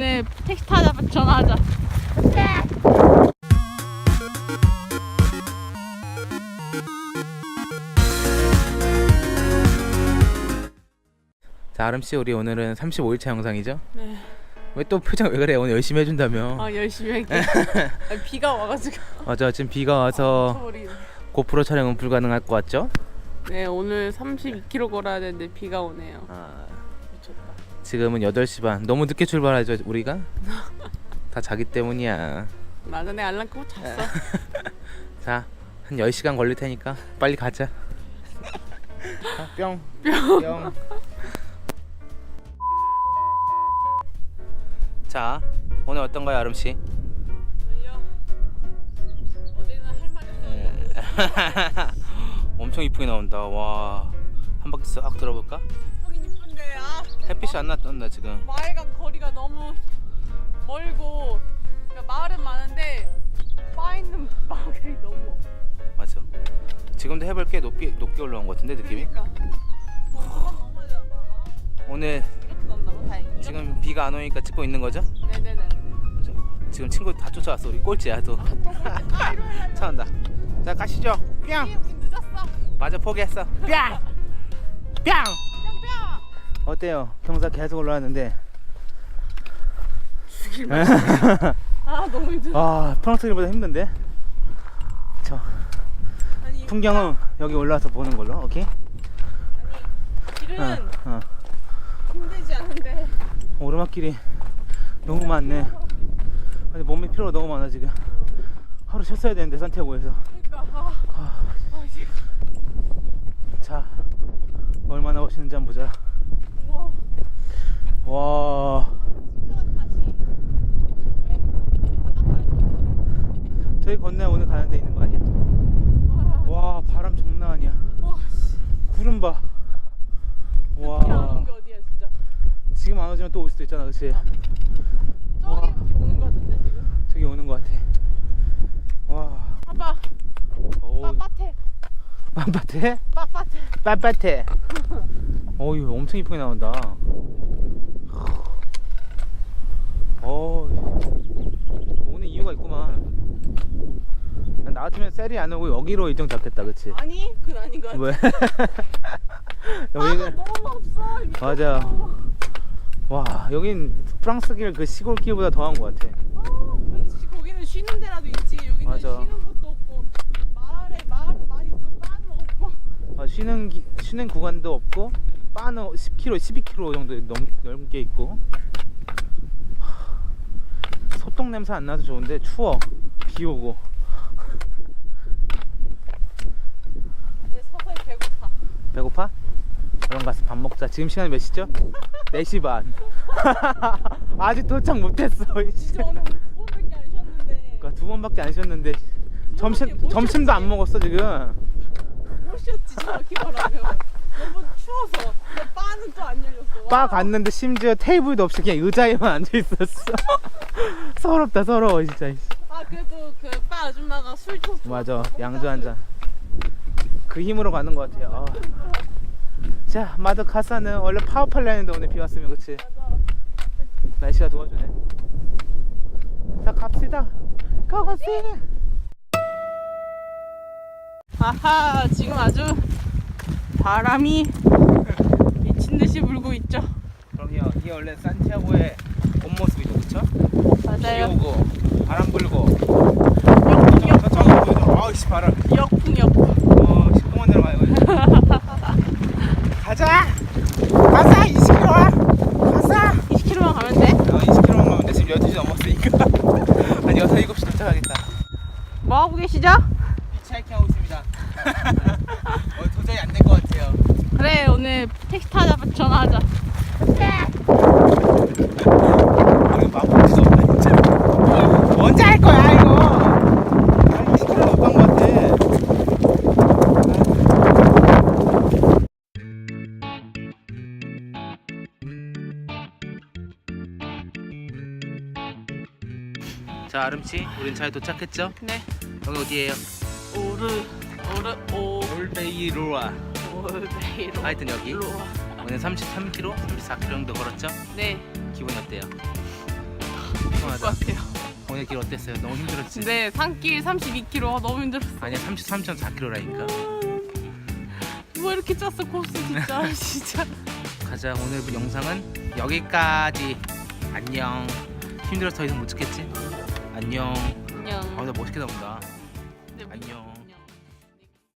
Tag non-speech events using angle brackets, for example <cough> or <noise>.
오늘 택시 타자 전화하자. 자 아름 씨 우리 오늘은 35일차 영상이죠? 네. 왜 또 표정 왜 그래? 오늘 열심히 해준다며. 아 열심히 할게. <laughs> 아, 비가 와가지고 맞아 지금 비가 와서 미쳐버리네. 고프로 촬영은 불가능할 것 같죠? 네 오늘 32km 걸어야 되는데 비가 오네요. 아. 지금은 8시 반. 너무 늦게 출발하죠 우리가? <laughs> 다 자기 때문이야. 나 전에 알람 끄고 잤어. <laughs> 자, 한 10시간 걸릴 테니까 빨리 가자. <laughs> 자, 뿅. 뿅. 자, 오늘 어떤가요, 아름 씨? 왜요? 어제는 할 말이 없어. 엄청 이쁘게 나온다. 와. 한 바퀴 싹 들어볼까? 아 햇빛이 안 나온다 지금. 마을과 거리가 너무 멀고 그러니까 마을은 많은데 빠 있는 <laughs> 마을이 너무 없어. 맞아. 지금도 해볼 게 높이 높게 올라온 것 같은데 느낌이. 그러니까. 오늘 이렇게 넘나고 다행히. 지금 비가 안 오니까 찍고 있는 거죠? 네네네. 맞아. 지금 친구 다 쫓아왔어. 우리 꼴찌야 또. 차 온다. 자 가시죠. 뿅. 우리 늦었어. 맞아 포기했어. 뿅. 뿅. 어때요? 경사 계속 올라왔는데. 죽일 <laughs> 맛. 아 너무 힘들어. 아 프랑스보다 힘든데. 저 아니 풍경은 여기 올라와서 보는 걸로. 오케이. 아니 길은 어, 어. 힘들지 않은데 오르막길이 너무 많네. 아니 몸에 피로가 너무 많아 지금. 하루 쉬었어야 되는데 산티아고에서. 그러니까 아, 아 이제 자 얼마나 멋있는지 한번 보자. 와 저희 건너 오늘 가는 데 있는 거 아니야? 와, 와 바람 장난 아니야. 와 씨. 구름 봐. 와 어디야 지금 안 오지만 또 올 수도 있잖아, 그렇지? 와. 저기 비 오는 거 같은데 지금 저기 오는 거 같아. 와. 아빠 오. 빳빳해 빳빳해? 빳빳해 빳빳해. 어유 엄청 이쁘게 나온다. 어. 오는 이유가 있구만. 나 같으면 셀이 안 오고 여기로 일정 잡겠다, 그렇지? 아니 그건 아닌 거 같아 왜? <laughs> 바가 여기는 너무 없어. 맞아. 와 여긴 프랑스 길 그 시골 길보다 더한 것 같아. 어, 그렇지. 거기는 쉬는 데라도 있지 여기는 맞아. 쉬는 곳도 없고 마을에 마을은 많이 빠는 없고 아, 쉬는 기, 쉬는 구간도 없고 바는 10km, 12km 정도 넘, 넘게 있고 하, 소똥 냄새 안 나서 좋은데 추워 비 오고 이제 서서히 배고파? 얼른 가서 밥 먹자. 지금 시간이 몇 시죠? <laughs> 4시 반. <laughs> 아직 도착 못했어 진짜 오늘 두 번밖에 안 쉬었는데. 그러니까 두 번밖에 안 쉬었는데. 점심, 점심도 안. 먹었어 지금. 못 쉬었지 정확히 말하면 너무 추워서. 근데 바는 또 안 열렸어. 바 와. 갔는데 심지어 테이블도 없이 그냥 의자에만 <laughs> 앉아 있었어. 서럽다 서러워 진짜 아 그래도 그 바 아줌마가 술 줬어 맞아. 양주 한 잔. 그 힘으로 가는 것 같아요. 아. 자 마드 카사는 원래 파업하려 했는데 오늘 비 왔으면 그치? 날씨가 도와주네. 자 갑시다. 고고씨. 아하 지금 아주 바람이 미친 듯이 불고 있죠 그럼요. 이게 원래 산티아고의 본 모습이죠, 그쵸? 비 맞아요 오고 바람 불고. 역풍 역 저 저기 보이죠? 아우씨 바람. 역풍 역풍 어 시커먼 데로 가요. 가자. 가자 20km 와. 가자. 20km만 가면 돼? 어, 20km만 가면 돼. 지금 12시 넘었으니까. 한 6, 7시 도착하겠다. 뭐 하고 계시죠? 히치하이킹 하고 있습니다. 어, 도저히 안 될 것 같아요. 오늘 택시 타자 전화하자 수 없다 진짜. 언제 할 거야 이거? 아, 20km 못간것 같아. 자 아름씨, 우린 잘 도착했죠? 네 여기 어디예요? 오르 오르 오 올베이로아. 올베이로 하여튼 여기. 로아. 오늘 33km, 34km 정도 걸었죠? 네 기분이 어때요? 같아요. 오늘 길 어땠어요? 너무 힘들었지? 근데 산길 32km 너무 힘들었어. 아니야 33.4km라니까. 뭐 이렇게 짰어 코스 진짜 <laughs> 진짜. 가자 오늘 영상은 여기까지. 안녕. 힘들어서 더 이상 못 찍겠지? 안녕. 안녕. 아나 멋있게 나온다. 근데 안녕.